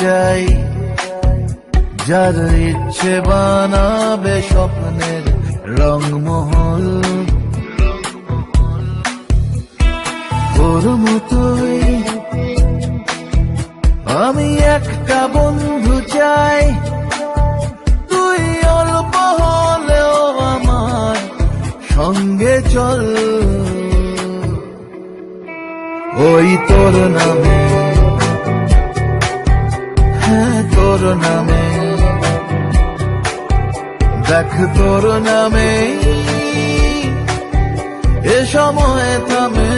চাই, যার ইচ্ছে বানাবে স্বপ্নের রংমহল। ওর মতোই আমি একটা বন্ধু চাই, তুই অল্প হলেও আমার সঙ্গে চল। ওই তোর নামে নামে দেখ তোর নামে এ সময় থামে।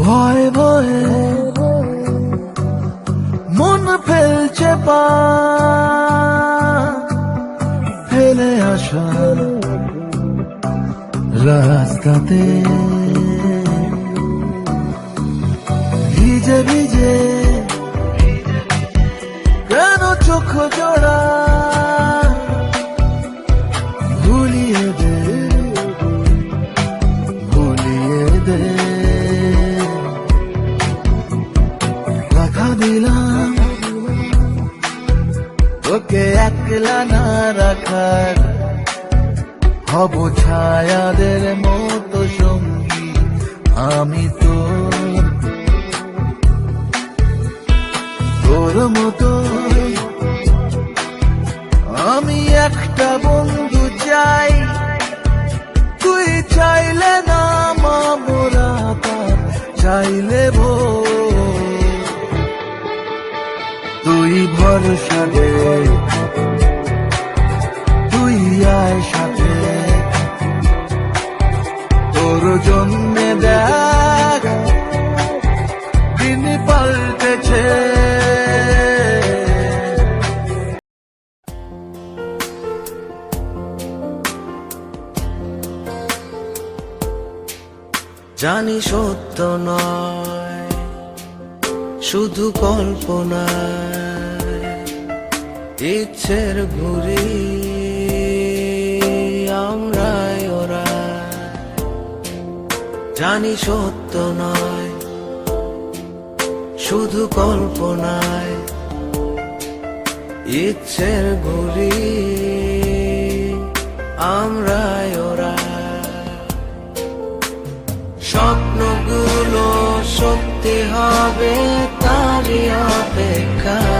ভয় ভয়ে পা ফেলে আসা রাস্তাতে। ভিজে ভিজে কেন চোখ জোড়া একলা না রাখার। হব ছায়াদের মতো সঙ্গী আমি তো। তোর মতো আমি একটা বন্ধু তুই ভরসা দে। তুই আয় সাথে। তোর জন্যে দেখ দিন পাল্টেছে। জানি সত্য নয়। শুধু কল্পনায় ইচ্ছের ঘুরি আমরাই ওরা। জানি সত্য নয়, শুধু কল্পনায় ইচ্ছের ঘুরি আমরাই ওরা। স্বপ্নগুলো সত্যি হবে Jamaica.